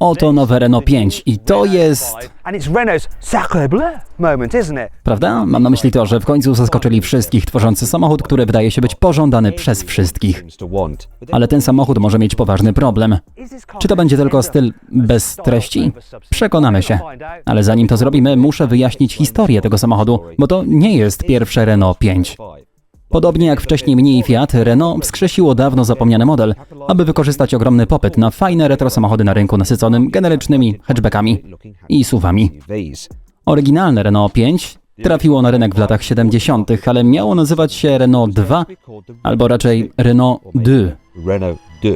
Oto nowe Renault 5 i to jest... Prawda? Mam na myśli to, że w końcu zaskoczyli wszystkich, tworzący samochód, który wydaje się być pożądany przez wszystkich. Ale ten samochód może mieć poważny problem. Czy to będzie tylko styl bez treści? Przekonamy się. Ale zanim to zrobimy, muszę wyjaśnić historię tego samochodu, bo to nie jest pierwsze Renault 5. Podobnie jak wcześniej i Fiat, Renault wskrzesiło dawno zapomniany model, aby wykorzystać ogromny popyt na fajne retro samochody na rynku nasyconym generycznymi hatchbackami i suwami. Oryginalne Renault 5 trafiło na rynek w latach 70., ale miało nazywać się Renault 2 albo raczej Renault 2. Renault 2.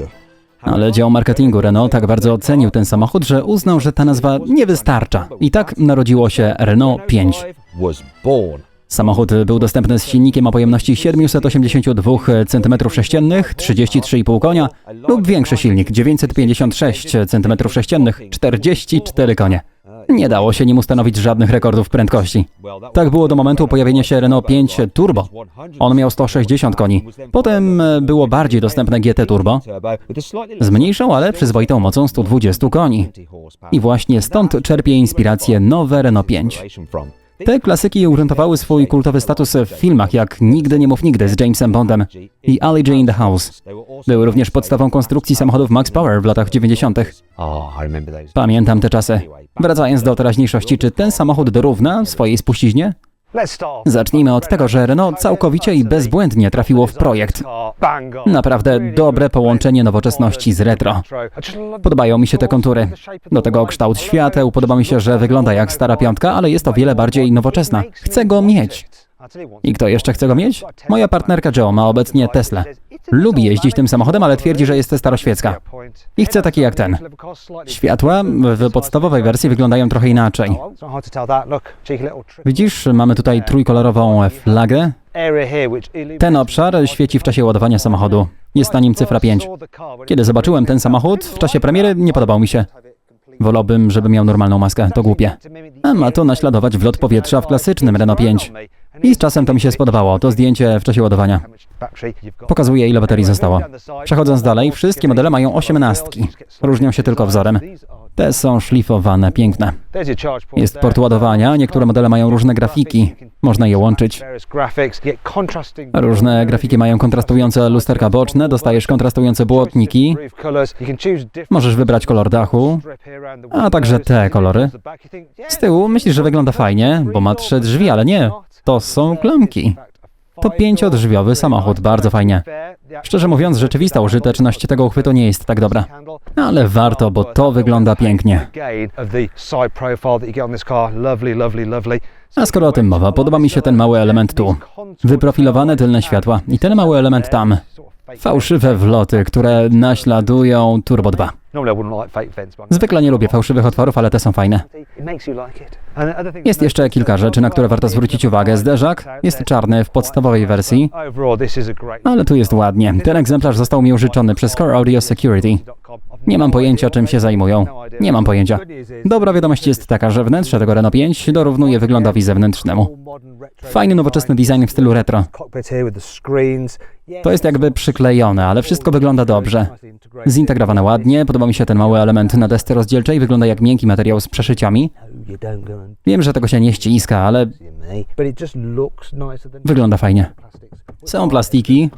Ale dział marketingu Renault tak bardzo ocenił ten samochód, że uznał, że ta nazwa nie wystarcza. I tak narodziło się Renault 5. Samochód był dostępny z silnikiem o pojemności 782 cm3, 33,5 konia lub większy silnik 956 cm3, 44 konie. Nie dało się nim ustanowić żadnych rekordów prędkości. Tak było do momentu pojawienia się Renault 5 Turbo. On miał 160 koni. Potem e, było bardziej dostępne GT Turbo z mniejszą, ale przyzwoitą mocą 120 koni. I właśnie stąd czerpie inspirację nowe Renault 5. Te klasyki ugruntowały swój kultowy status w filmach jak Nigdy nie mów nigdy z Jamesem Bondem i Ali J in the House. Były również podstawą konstrukcji samochodów Max Power w latach 90. Oh, I remember those. Pamiętam te czasy. Wracając do teraźniejszości, czy ten samochód dorówna swojej spuściźnie? Zacznijmy od tego, że Renault całkowicie i bezbłędnie trafiło w projekt. Naprawdę dobre połączenie nowoczesności z retro. Podobają mi się te kontury. Do tego kształt świateł, podoba mi się, że wygląda jak stara piątka, ale jest o wiele bardziej nowoczesna. Chcę go mieć. I kto jeszcze chce go mieć? Moja partnerka Joe ma obecnie Tesla. Lubi jeździć tym samochodem, ale twierdzi, że jest staroświecka. I chce taki jak ten. Światła w podstawowej wersji wyglądają trochę inaczej. Widzisz, mamy tutaj trójkolorową flagę. Ten obszar świeci w czasie ładowania samochodu. Jest na nim cyfra 5. Kiedy zobaczyłem ten samochód w czasie premiery, nie podobał mi się. Wolałbym, żeby miał normalną maskę, to głupie. A ma to naśladować wlot powietrza w klasycznym Renault 5. I z czasem to mi się spodobało, to zdjęcie w czasie ładowania. Pokazuje, ile baterii zostało. Przechodząc dalej, wszystkie modele mają osiemnastki. Różnią się tylko wzorem. Te są szlifowane, piękne. Jest port ładowania, niektóre modele mają różne grafiki. Można je łączyć. Różne grafiki mają kontrastujące lusterka boczne, dostajesz kontrastujące błotniki, możesz wybrać kolor dachu, a także te kolory. Z tyłu myślisz, że wygląda fajnie, bo ma trzy drzwi, ale nie. To są klamki. To pięciodrzwiowy samochód, bardzo fajnie. Szczerze mówiąc, rzeczywista użyteczność tego uchwytu nie jest tak dobra. Ale warto, bo to wygląda pięknie. A skoro o tym mowa, podoba mi się ten mały element tu. Wyprofilowane tylne światła i ten mały element tam. Fałszywe wloty, które naśladują Turbo 2. Zwykle nie lubię fałszywych otworów, ale te są fajne. Jest jeszcze kilka rzeczy, na które warto zwrócić uwagę. Zderzak jest czarny w podstawowej wersji, ale tu jest ładnie. Ten egzemplarz został mi użyczony przez Core Audio Security. Nie mam pojęcia, czym się zajmują. Nie mam pojęcia. Dobra wiadomość jest taka, że wnętrze tego Renault 5 dorównuje wyglądowi zewnętrznemu. Fajny, nowoczesny design w stylu retro. To jest jakby przyklejone, ale wszystko wygląda dobrze. Zintegrowane ładnie, podoba mi się ten mały element na desce rozdzielczej, wygląda jak miękki materiał z przeszyciami. Wiem, że tego się nie ściska, ale wygląda fajnie. Są plastiki,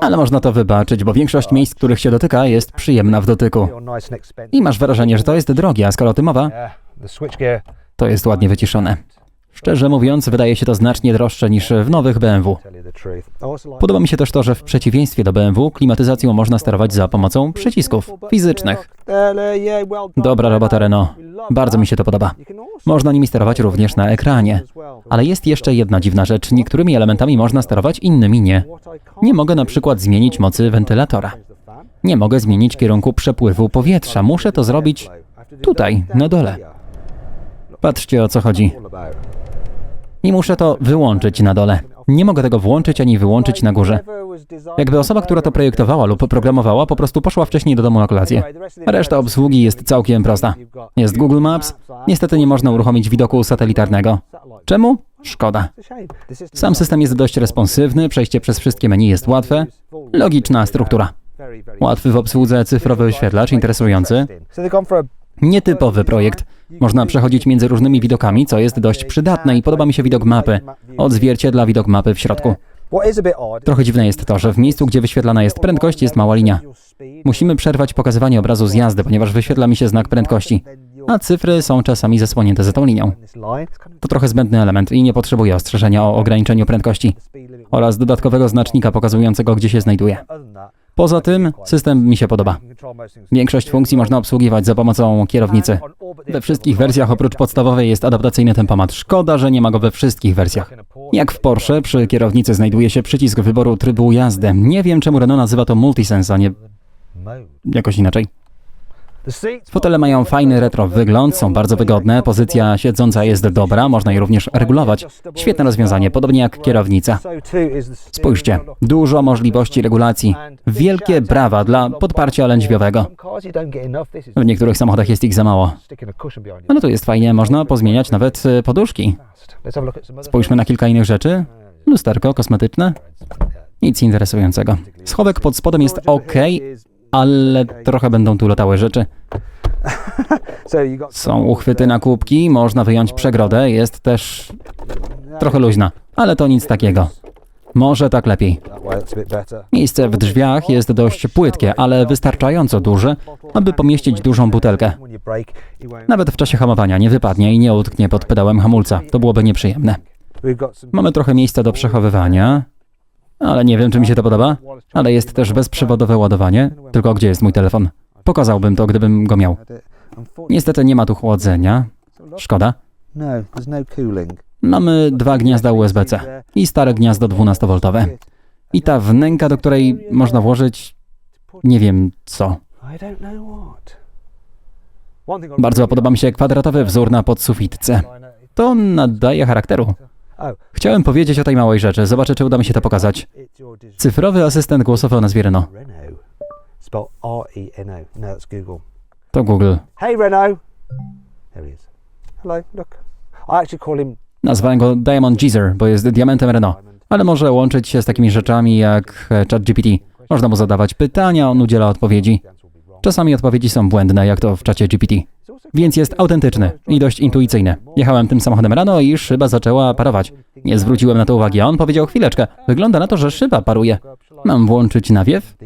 ale można to wybaczyć, bo większość miejsc, których się dotyka, jest przyjemna w dotyku. I masz wrażenie, że to jest drogie, a skoro o tym mowa, to jest ładnie wyciszone. Szczerze mówiąc, wydaje się to znacznie droższe niż w nowych BMW. Podoba mi się też to, że w przeciwieństwie do BMW klimatyzacją można sterować za pomocą przycisków fizycznych. Dobra robota Renault. Bardzo mi się to podoba. Można nimi sterować również na ekranie. Ale jest jeszcze jedna dziwna rzecz. Niektórymi elementami można sterować, innymi nie. Nie mogę na przykład zmienić mocy wentylatora. Nie mogę zmienić kierunku przepływu powietrza. Muszę to zrobić tutaj, na dole. Patrzcie o co chodzi. I muszę to wyłączyć na dole. Nie mogę tego włączyć ani wyłączyć na górze. Jakby osoba, która to projektowała lub programowała, po prostu poszła wcześniej do domu na kolację. Reszta obsługi jest całkiem prosta. Jest Google Maps. Niestety nie można uruchomić widoku satelitarnego. Czemu? Szkoda. Sam system jest dość responsywny, przejście przez wszystkie menu jest łatwe. Logiczna struktura. Łatwy w obsłudze cyfrowy wyświetlacz, interesujący. Nietypowy projekt. Można przechodzić między różnymi widokami, co jest dość przydatne i podoba mi się widok mapy. Odzwierciedla widok mapy w środku. Trochę dziwne jest to, że w miejscu, gdzie wyświetlana jest prędkość, jest mała linia. Musimy przerwać pokazywanie obrazu z jazdy, ponieważ wyświetla mi się znak prędkości, a cyfry są czasami zasłonięte za tą linią. To trochę zbędny element i nie potrzebuje ostrzeżenia o ograniczeniu prędkości oraz dodatkowego znacznika pokazującego, gdzie się znajduje. Poza tym system mi się podoba. Większość funkcji można obsługiwać za pomocą kierownicy. We wszystkich wersjach oprócz podstawowej jest adaptacyjny tempomat. Szkoda, że nie ma go we wszystkich wersjach. Jak w Porsche, przy kierownicy znajduje się przycisk wyboru trybu jazdy. Nie wiem, czemu Renault nazywa to Multisense, a nie jakoś inaczej. Fotele mają fajny retro wygląd, są bardzo wygodne, pozycja siedząca jest dobra, można je również regulować. Świetne rozwiązanie, podobnie jak kierownica. Spójrzcie, dużo możliwości regulacji. Wielkie brawa dla podparcia lędźwiowego. W niektórych samochodach jest ich za mało. Ale tu jest fajnie, można pozmieniać nawet y, poduszki. Spójrzmy na kilka innych rzeczy. Lusterko kosmetyczne. Nic interesującego. Schowek pod spodem jest ok, ale trochę będą tu latały rzeczy. Są uchwyty na kubki, można wyjąć przegrodę, jest też trochę luźna, ale to nic takiego. Może tak lepiej. Miejsce w drzwiach jest dość płytkie, ale wystarczająco duże, aby pomieścić dużą butelkę. Nawet w czasie hamowania nie wypadnie i nie utknie pod pedałem hamulca. To byłoby nieprzyjemne. Mamy trochę miejsca do przechowywania, ale nie wiem, czy mi się to podoba. Ale jest też bezprzewodowe ładowanie. Tylko gdzie jest mój telefon? Pokazałbym to, gdybym go miał. Niestety nie ma tu chłodzenia. Szkoda. No, no. Mamy dwa gniazda USB-C i stare gniazdo 12V. I ta wnęka, do której można włożyć nie wiem co. Bardzo podoba mi się kwadratowy wzór na podsufitce. To nadaje charakteru. Chciałem powiedzieć o tej małej rzeczy. Zobaczę, czy uda mi się to pokazać. Cyfrowy asystent głosowy o nazwie R-E-N-O. No. To Google. Hey, Renault. There he is. Hello, look. I actually call him Nazwałem go Diamond Geezer, bo jest diamentem Renault. Ale może łączyć się z takimi rzeczami jak e, ChatGPT. Można mu zadawać pytania, on udziela odpowiedzi. Czasami odpowiedzi są błędne, jak to w czacie GPT. Więc jest autentyczny i dość intuicyjny. Jechałem tym samochodem rano i szyba zaczęła parować. Nie zwróciłem na to uwagi, a on powiedział chwileczkę. Wygląda na to, że szyba paruje. Mam włączyć nawiew?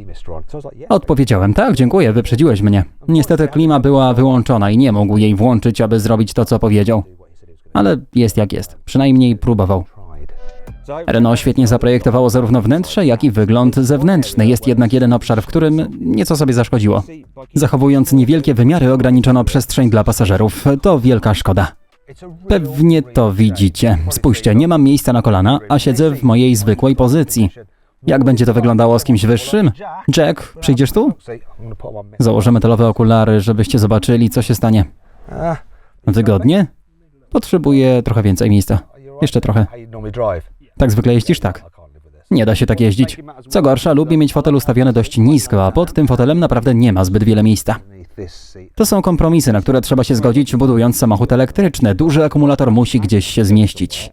Odpowiedziałem, tak, dziękuję, wyprzedziłeś mnie. Niestety klima była wyłączona i nie mógł jej włączyć, aby zrobić to, co powiedział. Ale jest jak jest. Przynajmniej próbował. Renault świetnie zaprojektowało zarówno wnętrze, jak i wygląd zewnętrzny. Jest jednak jeden obszar, w którym nieco sobie zaszkodziło. Zachowując niewielkie wymiary, ograniczono przestrzeń dla pasażerów. To wielka szkoda. Pewnie to widzicie. Spójrzcie, nie mam miejsca na kolana, a siedzę w mojej zwykłej pozycji. Jak będzie to wyglądało z kimś wyższym? Jack, przyjdziesz tu? Założę metalowe okulary, żebyście zobaczyli, co się stanie. Wygodnie? Potrzebuję trochę więcej miejsca. Jeszcze trochę. Tak zwykle jeździsz tak. Nie da się tak jeździć. Co gorsza, lubię mieć fotel ustawiony dość nisko, a pod tym fotelem naprawdę nie ma zbyt wiele miejsca. To są kompromisy, na które trzeba się zgodzić, budując samochód elektryczny. Duży akumulator musi gdzieś się zmieścić.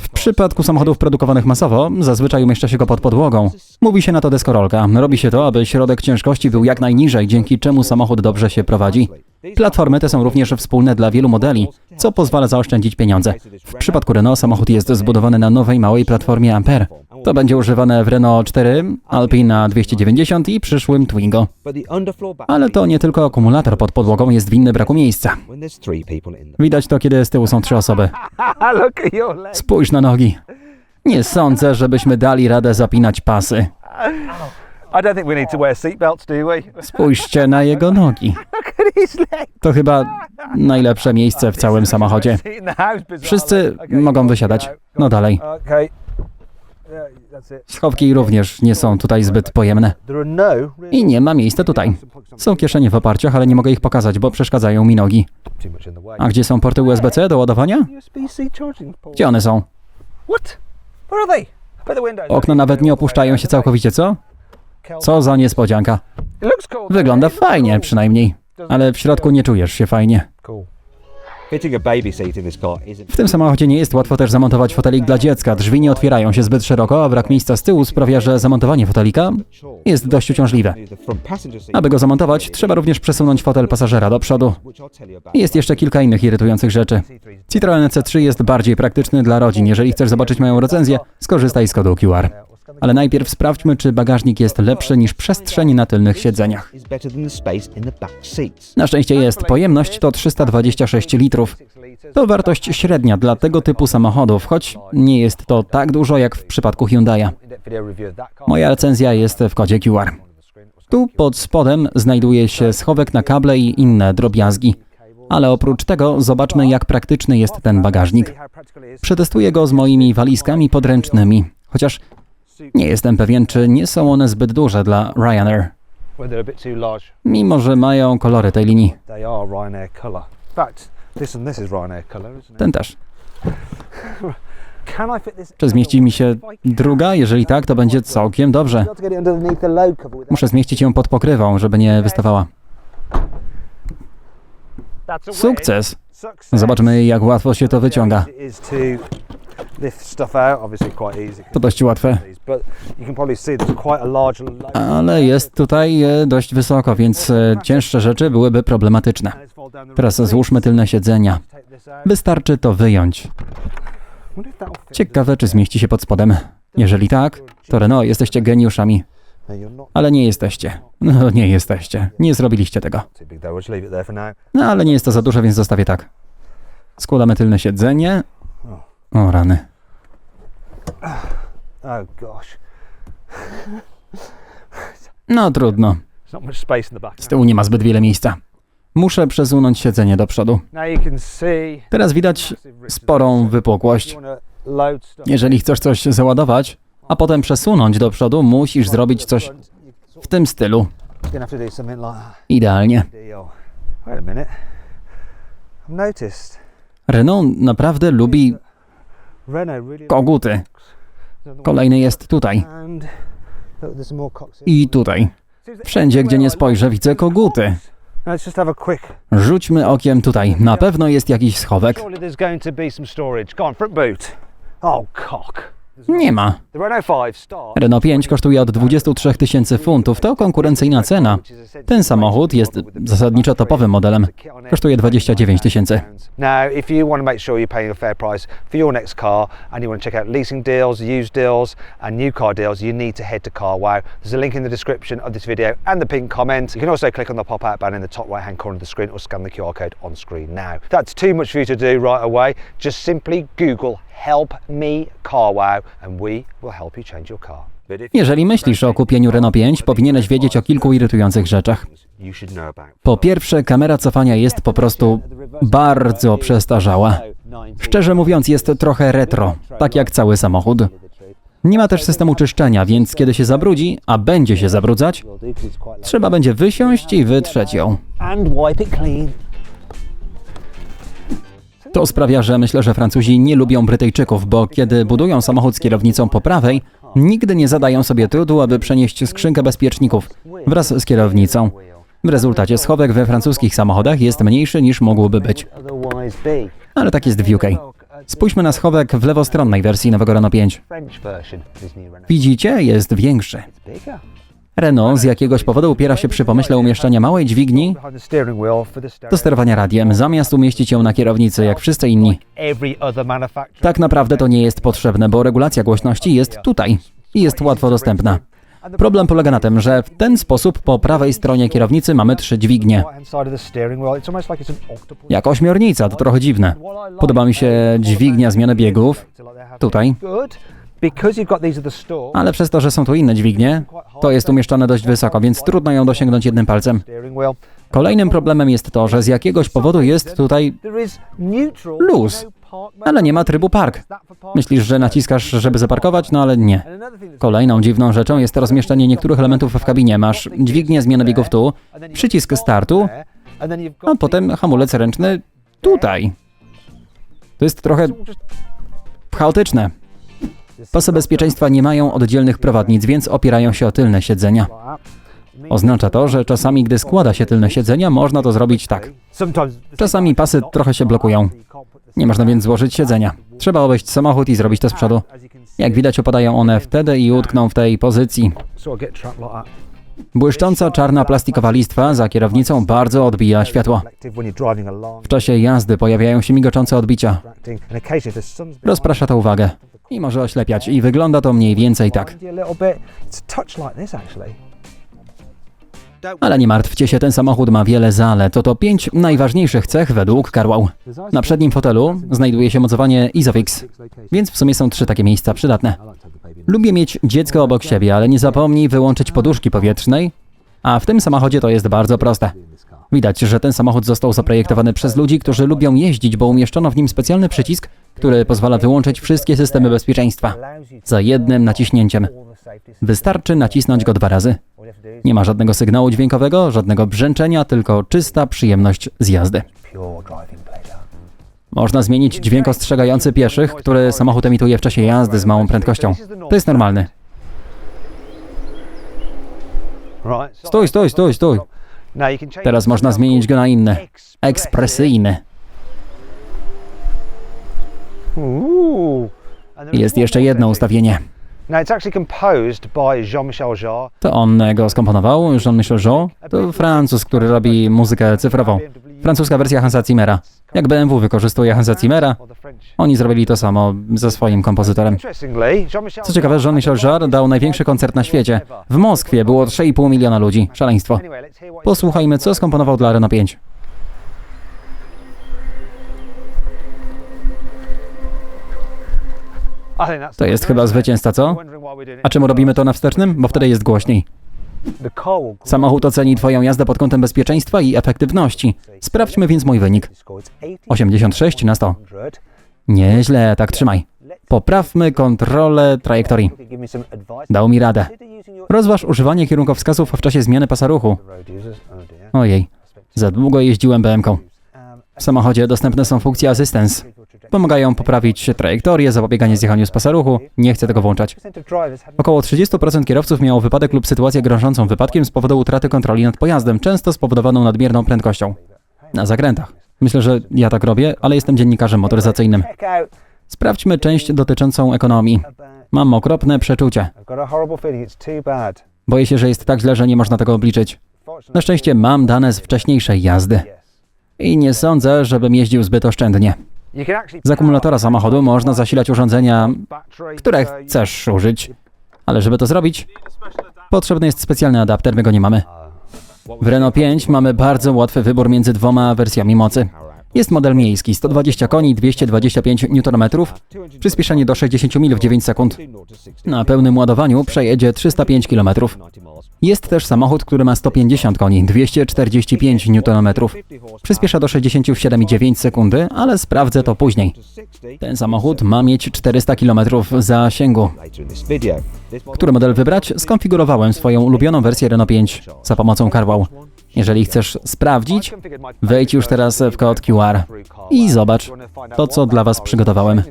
W przypadku samochodów produkowanych masowo, zazwyczaj umieszcza się go pod podłogą. Mówi się na to deskorolka. Robi się to, aby środek ciężkości był jak najniżej, dzięki czemu samochód dobrze się prowadzi. Platformy te są również wspólne dla wielu modeli, co pozwala zaoszczędzić pieniądze. W przypadku Renault samochód jest zbudowany na nowej małej platformie Ampere. To będzie używane w Renault 4, Alpina 290 i przyszłym Twingo. Ale to nie tylko akumulator pod podłogą jest winny braku miejsca. Widać to, kiedy z tyłu są trzy osoby. Spójrz na nogi. Nie sądzę, żebyśmy dali radę zapinać pasy. Spójrzcie na jego nogi. To chyba najlepsze miejsce w całym samochodzie. Wszyscy mogą wysiadać. No dalej. Schowki również nie są tutaj zbyt pojemne. I nie ma miejsca tutaj. Są kieszenie w oparciach, ale nie mogę ich pokazać, bo przeszkadzają mi nogi. A gdzie są porty USB-C do ładowania? Gdzie one są? Okna nawet nie opuszczają się całkowicie, co? Co za niespodzianka. Wygląda fajnie przynajmniej, ale w środku nie czujesz się fajnie. W tym samochodzie nie jest łatwo też zamontować fotelik dla dziecka. Drzwi nie otwierają się zbyt szeroko, a brak miejsca z tyłu sprawia, że zamontowanie fotelika jest dość uciążliwe. Aby go zamontować, trzeba również przesunąć fotel pasażera do przodu. Jest jeszcze kilka innych irytujących rzeczy. Citroen C3 jest bardziej praktyczny dla rodzin. Jeżeli chcesz zobaczyć moją recenzję, skorzystaj z kodu QR. Ale najpierw sprawdźmy, czy bagażnik jest lepszy niż przestrzeń na tylnych siedzeniach. Na szczęście jest. Pojemność to 326 litrów. To wartość średnia dla tego typu samochodów, choć nie jest to tak dużo jak w przypadku Hyundai'a. Moja recenzja jest w kodzie QR. Tu pod spodem znajduje się schowek na kable i inne drobiazgi. Ale oprócz tego zobaczmy jak praktyczny jest ten bagażnik. Przetestuję go z moimi walizkami podręcznymi, chociaż nie jestem pewien, czy nie są one zbyt duże dla Ryanair, mimo że mają kolory tej linii. Ten też. Czy zmieści mi się druga? Jeżeli tak, to będzie całkiem dobrze. Muszę zmieścić ją pod pokrywą, żeby nie wystawała. Sukces! Zobaczmy, jak łatwo się to wyciąga. To lift stuff out, obviously quite easy. To dość łatwe. Ale jest tutaj e, dość wysoko, więc e, cięższe rzeczy byłyby problematyczne. Teraz złóżmy tylne siedzenia. Wystarczy to wyjąć. Ciekawe, czy zmieści się pod spodem. Jeżeli tak, to Renault, jesteście geniuszami. Ale nie jesteście. No, nie jesteście. Nie zrobiliście tego. No, ale nie jest to za dużo, więc zostawię tak. Składamy tylne siedzenie. O, rany. Oh gosh, No, trudno. Z tyłu nie ma zbyt wiele miejsca. Muszę przesunąć siedzenie do przodu. Teraz widać sporą wypukłość. Jeżeli chcesz coś załadować, a potem przesunąć do przodu, musisz zrobić coś w tym stylu. Idealnie. Renault naprawdę lubi. Koguty. Kolejny jest tutaj cocks. i tutaj. Wszędzie, gdzie nie spojrzę, widzę koguty. Quick. Rzućmy okiem tutaj. Na pewno jest jakiś schowek. Oh cock. Nie ma. Renault 5 start. Renault 5 kosztuje od 23 tysięcy funtów. To konkurencyjna cena. Ten samochód jest zasadniczo topowym modelem. Kosztuje 29 tysięcy. That's too much for you to do right away. Just simply Google help me CarWow Jeżeli myślisz o kupieniu Renault 5, powinieneś wiedzieć o kilku irytujących rzeczach. you should know about. Po pierwsze, kamera cofania jest po prostu bardzo przestarzała. Szczerze mówiąc, jest trochę retro, tak jak cały samochód. Nie ma też systemu czyszczenia, więc kiedy się zabrudzi, a będzie się zabrudzać, trzeba będzie wysiąść i wytrzeć ją. To sprawia, że myślę, że Francuzi nie lubią Brytyjczyków, bo kiedy budują samochód z kierownicą po prawej, nigdy nie zadają sobie trudu, aby przenieść skrzynkę bezpieczników wraz z kierownicą. W rezultacie schowek we francuskich samochodach jest mniejszy niż mógłby być. Ale tak jest w UK. Spójrzmy na schowek w lewostronnej wersji nowego Renault 5. French version of this new Renault. Widzicie? Jest większy. Renault z jakiegoś powodu upiera się przy pomyśle umieszczenia małej dźwigni do sterowania radiem, zamiast umieścić ją na kierownicy, jak wszyscy inni. Tak naprawdę to nie jest potrzebne, bo regulacja głośności jest tutaj i jest łatwo dostępna. Problem polega na tym, że w ten sposób po prawej stronie kierownicy mamy trzy dźwignie. Jak ośmiornica, to trochę dziwne. Podoba mi się dźwignia zmiany biegów, tutaj, Ale przez to, że są tu inne dźwignie, to jest umieszczone dość wysoko, więc trudno ją dosięgnąć jednym palcem. Kolejnym problemem jest to, że z jakiegoś powodu jest tutaj. Luz. no mode. ale nie ma trybu park. Myślisz, że naciskasz, żeby zaparkować? No ale nie. Kolejną dziwną rzeczą jest rozmieszczenie niektórych elementów w kabinie. Masz dźwignię zmiany biegów tu, przycisk startu, a potem hamulec ręczny tutaj. To jest trochę chaotyczne. Pasy bezpieczeństwa nie mają oddzielnych prowadnic, więc opierają się o tylne siedzenia. Oznacza to, że czasami, gdy składa się tylne siedzenia, można to zrobić tak. Czasami pasy trochę się blokują. Nie można więc złożyć siedzenia. Trzeba obejść samochód i zrobić to z przodu. Jak widać, opadają one wtedy i utkną w tej pozycji. Błyszcząca czarna plastikowa listwa za kierownicą bardzo odbija światło. W czasie jazdy pojawiają się migoczące odbicia. Rozprasza to uwagę i może oślepiać i wygląda to mniej więcej tak. Ale nie martwcie się, ten samochód ma wiele zalet. Oto pięć najważniejszych cech według Carwow. Na przednim fotelu znajduje się mocowanie Isofix, więc w sumie są trzy takie miejsca przydatne. Lubię mieć dziecko obok siebie, ale nie zapomnij wyłączyć poduszki powietrznej, a w tym samochodzie to jest bardzo proste. Widać, że ten samochód został zaprojektowany przez ludzi, którzy lubią jeździć, bo umieszczono w nim specjalny przycisk, który pozwala wyłączyć wszystkie systemy bezpieczeństwa za jednym naciśnięciem. Wystarczy nacisnąć go dwa razy. Nie ma żadnego sygnału dźwiękowego, żadnego brzęczenia, tylko czysta przyjemność z jazdy. Można zmienić dźwięk ostrzegający pieszych, który samochód emituje w czasie jazdy z małą prędkością. To jest normalny. Stój, stój, stój, stój. Teraz można zmienić go na inny. Ekspresyjny. Jest jeszcze jedno ustawienie. To on go skomponował, Jean-Michel Jarre. To Francuz, który robi muzykę cyfrową. Francuska wersja Hansa Zimmera. Jak BMW wykorzystuje Hansa Zimmera, oni zrobili to samo ze swoim kompozytorem. Co ciekawe, Jean-Michel Jarre dał największy koncert na świecie. W Moskwie było 3,5 miliona ludzi. Szaleństwo. Posłuchajmy, co skomponował dla Renault 5. To jest chyba zwycięzca, co? A czemu robimy to na wstecznym? Bo wtedy jest głośniej. Samochód oceni Twoją jazdę pod kątem bezpieczeństwa i efektywności. Sprawdźmy więc mój wynik. Score, it's 80 86 na 100. Nieźle, tak trzymaj. Poprawmy kontrolę trajektorii. Dał mi radę. Rozważ używanie kierunkowskazów w czasie zmiany pasa ruchu. Ojej, za długo jeździłem BMką. Um, W samochodzie dostępne są funkcje Assistance. Pomagają poprawić trajektorię, zapobieganie zjechaniu z pasa ruchu. Nie chcę tego włączać. 80% of drivers had Około 30% kierowców miało wypadek lub sytuację grożącą wypadkiem z powodu utraty kontroli nad pojazdem, często spowodowaną nadmierną prędkością. Na zakrętach. Myślę, że ja tak robię, ale jestem dziennikarzem motoryzacyjnym. Sprawdźmy część dotyczącą ekonomii. Mam okropne przeczucie. Boję się, że jest tak źle, że nie można tego obliczyć. Na szczęście mam dane z wcześniejszej jazdy. I nie sądzę, żebym jeździł zbyt oszczędnie. Z akumulatora samochodu można zasilać urządzenia, które chcesz użyć. Ale żeby to zrobić, potrzebny jest specjalny adapter, my go nie mamy. W Renault 5 mamy bardzo łatwy wybór między dwoma wersjami mocy. Jest model miejski, 120 koni, 225 Nm, przyspieszenie do 60 mil w 9 sekund. Na pełnym ładowaniu przejedzie 305 km. Jest też samochód, który ma 150 koni, 245 Nm. Przyspiesza do 67,9 sekundy, ale sprawdzę to później. Ten samochód ma mieć 400 km zasięgu. Który model wybrać? Skonfigurowałem swoją ulubioną wersję Renault 5 za pomocą CarWow. Jeżeli chcesz sprawdzić, wejdź już teraz w kod QR i zobacz to, co dla Was przygotowałem.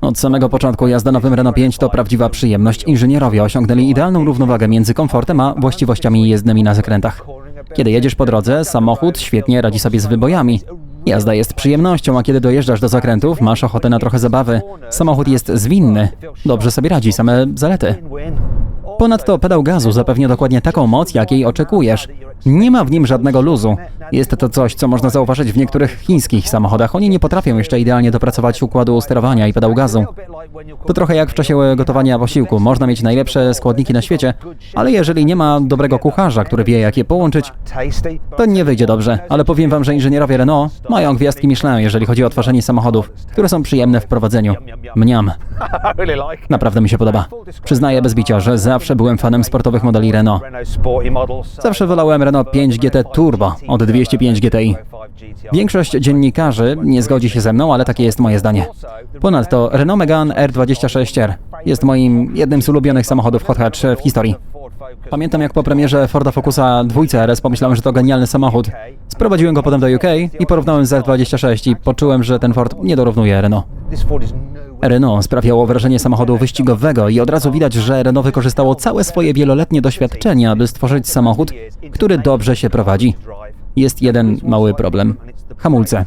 Od samego początku jazda nowym Renault 5 to prawdziwa przyjemność. Inżynierowie osiągnęli idealną równowagę między komfortem a właściwościami jezdnymi na zakrętach. Kiedy jedziesz po drodze, samochód świetnie radzi sobie z wybojami. Jazda jest przyjemnością, a kiedy dojeżdżasz do zakrętów, masz ochotę na trochę zabawy. Samochód jest zwinny, dobrze sobie radzi, same zalety. Ponadto pedał gazu zapewnia dokładnie taką moc, jakiej oczekujesz. Nie ma w nim żadnego luzu. Jest to coś, co można zauważyć w niektórych chińskich samochodach. Oni nie potrafią jeszcze idealnie dopracować układu sterowania i pedału gazu. To trochę jak w czasie gotowania posiłku. Można mieć najlepsze składniki na świecie, ale jeżeli nie ma dobrego kucharza, który wie, jak je połączyć, to nie wyjdzie dobrze. Ale powiem wam, że inżynierowie Renault mają gwiazdki Michelin, jeżeli chodzi o tworzenie samochodów, które są przyjemne w prowadzeniu. Mniam. Naprawdę mi się podoba. Przyznaję bez bicia, że zawsze byłem fanem sportowych modeli Renault. Zawsze wolałem Renault 5 GT Turbo od 205 GTI. Większość dziennikarzy nie zgodzi się ze mną, ale takie jest moje zdanie. Ponadto Renault Megane R26R jest moim jednym z ulubionych samochodów hot hatch w historii. Pamiętam jak po premierze Forda Focusa 2 RS pomyślałem, że to genialny samochód. Sprowadziłem go potem do UK i porównałem z R26 i poczułem, że ten Ford nie dorównuje Renault. Renault sprawiało wrażenie samochodu wyścigowego i od razu widać, że Renault wykorzystało całe swoje wieloletnie doświadczenie, aby stworzyć samochód, który dobrze się prowadzi. Jest jeden mały problem. Hamulce.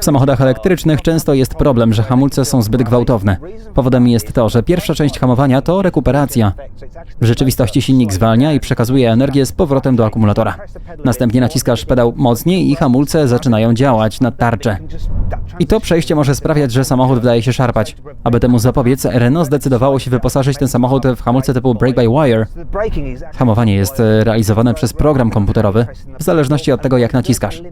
W samochodach elektrycznych często jest problem, że hamulce są zbyt gwałtowne. Powodem jest to, że pierwsza część hamowania to rekuperacja. W rzeczywistości silnik zwalnia i przekazuje energię z powrotem do akumulatora. Następnie naciskasz pedał mocniej i hamulce zaczynają działać na tarczę. I to przejście może sprawiać, że samochód wydaje się szarpać. Aby temu zapobiec, Renault zdecydowało się wyposażyć ten samochód w hamulce typu brake-by-wire. Hamowanie jest realizowane przez program komputerowy, w zależności od tego, jak naciskasz.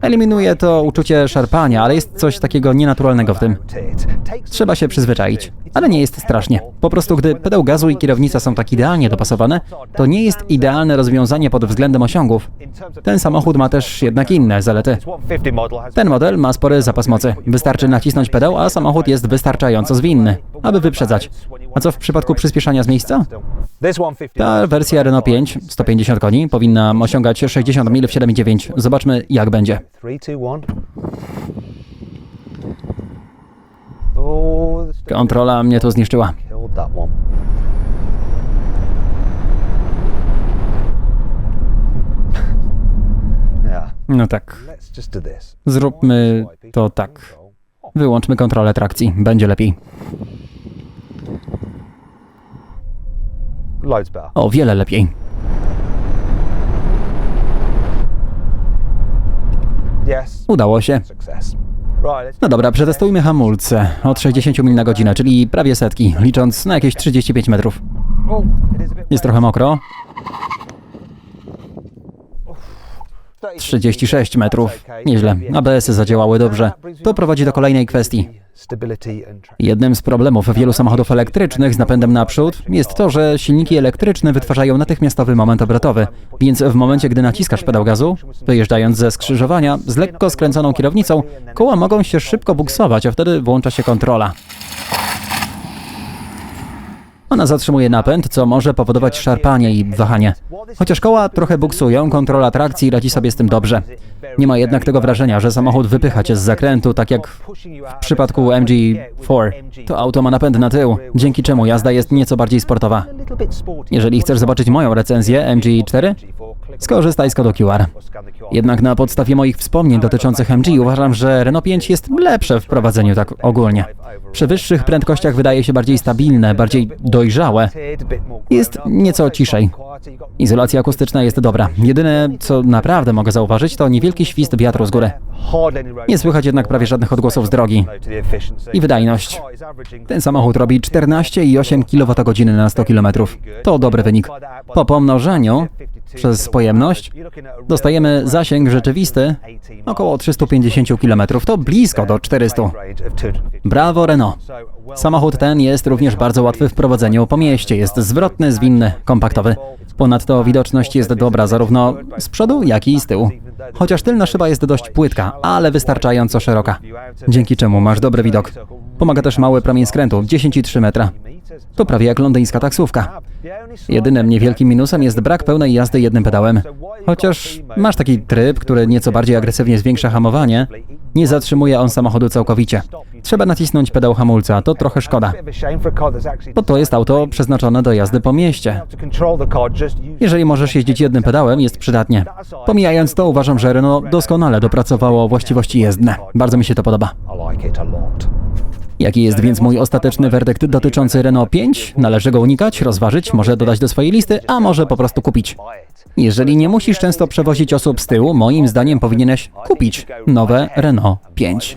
Eliminuje to uczucie szarpania, ale jest coś takiego nienaturalnego w tym. Trzeba się przyzwyczaić, ale nie jest strasznie. Po prostu gdy pedał gazu i kierownica są tak idealnie dopasowane, to nie jest idealne rozwiązanie pod względem osiągów. Ten samochód ma też jednak inne zalety. Ten model ma spory zapas mocy. Wystarczy nacisnąć pedał, a samochód jest wystarczająco zwinny, aby wyprzedzać. A co w przypadku przyspieszania z miejsca? Ta wersja Renault 5, 150 koni, powinna osiągać 60 mil w 7,9. Zobaczmy jak będzie. 3, 2, 1. The Kontrola mnie tu zniszczyła. one. No tak. Zróbmy to tak. Wyłączmy kontrolę trakcji, będzie lepiej. O wiele lepiej. Udało się. No dobra, przetestujmy hamulce od 60 mil na godzinę, czyli prawie setki, licząc na jakieś 35 metrów. Oh, Jest trochę mokro. 36 metrów. Nieźle. ABS-y zadziałały dobrze. To prowadzi do kolejnej kwestii. Jednym z problemów wielu samochodów elektrycznych z napędem naprzód jest to, że silniki elektryczne wytwarzają natychmiastowy moment obrotowy, więc w momencie, gdy naciskasz pedał gazu, wyjeżdżając ze skrzyżowania z lekko skręconą kierownicą, koła mogą się szybko buksować, a wtedy włącza się kontrola. Ona zatrzymuje napęd, co może powodować szarpanie i wahanie. Chociaż koła trochę buksują, kontrola trakcji radzi sobie z tym dobrze. Nie ma jednak tego wrażenia, że samochód wypycha cię z zakrętu, tak jak w przypadku MG4. To auto ma napęd na tył, dzięki czemu jazda jest nieco bardziej sportowa. Jeżeli chcesz zobaczyć moją recenzję MG4, skorzystaj z kodu QR. Jednak na podstawie moich wspomnień dotyczących MG uważam, że Renault 5 jest lepsze w prowadzeniu tak ogólnie. Przy wyższych prędkościach wydaje się bardziej stabilne, bardziej dojrzałe. Jest nieco ciszej. Izolacja akustyczna jest dobra. Jedyne, co naprawdę mogę zauważyć, to niewielki świst wiatru z góry. Nie słychać jednak prawie żadnych odgłosów z drogi. I wydajność. Ten samochód robi 14,8 kWh na 100 km. To dobry wynik. Po pomnożeniu przez pojemność dostajemy zasięg rzeczywisty około 350 km. To blisko do 400. Brawo Renault. Samochód ten jest również bardzo łatwy w prowadzeniu po mieście. Jest zwrotny, zwinny, kompaktowy. Ponadto widoczność jest dobra zarówno z przodu, jak i z tyłu. Chociaż tylna szyba jest dość płytka, ale wystarczająco szeroka. Dzięki czemu masz dobry widok. Pomaga też mały promień skrętu, 10,3 metra. To prawie jak londyńska taksówka. Jedynym niewielkim minusem jest brak pełnej jazdy jednym pedałem. Chociaż masz taki tryb, który nieco bardziej agresywnie zwiększa hamowanie, nie zatrzymuje on samochodu całkowicie. Trzeba nacisnąć pedał hamulca, to trochę szkoda. Bo to jest auto przeznaczone do jazdy po mieście. Jeżeli możesz jeździć jednym pedałem, jest przydatnie. Pomijając to, uważam, że Renault doskonale dopracowało właściwości jezdne. Bardzo mi się to podoba. Jaki jest więc mój ostateczny werdykt dotyczący Renault 5? Należy go unikać, rozważyć, może dodać do swojej listy, a może po prostu kupić. Jeżeli nie musisz często przewozić osób z tyłu, moim zdaniem powinieneś kupić nowe Renault 5.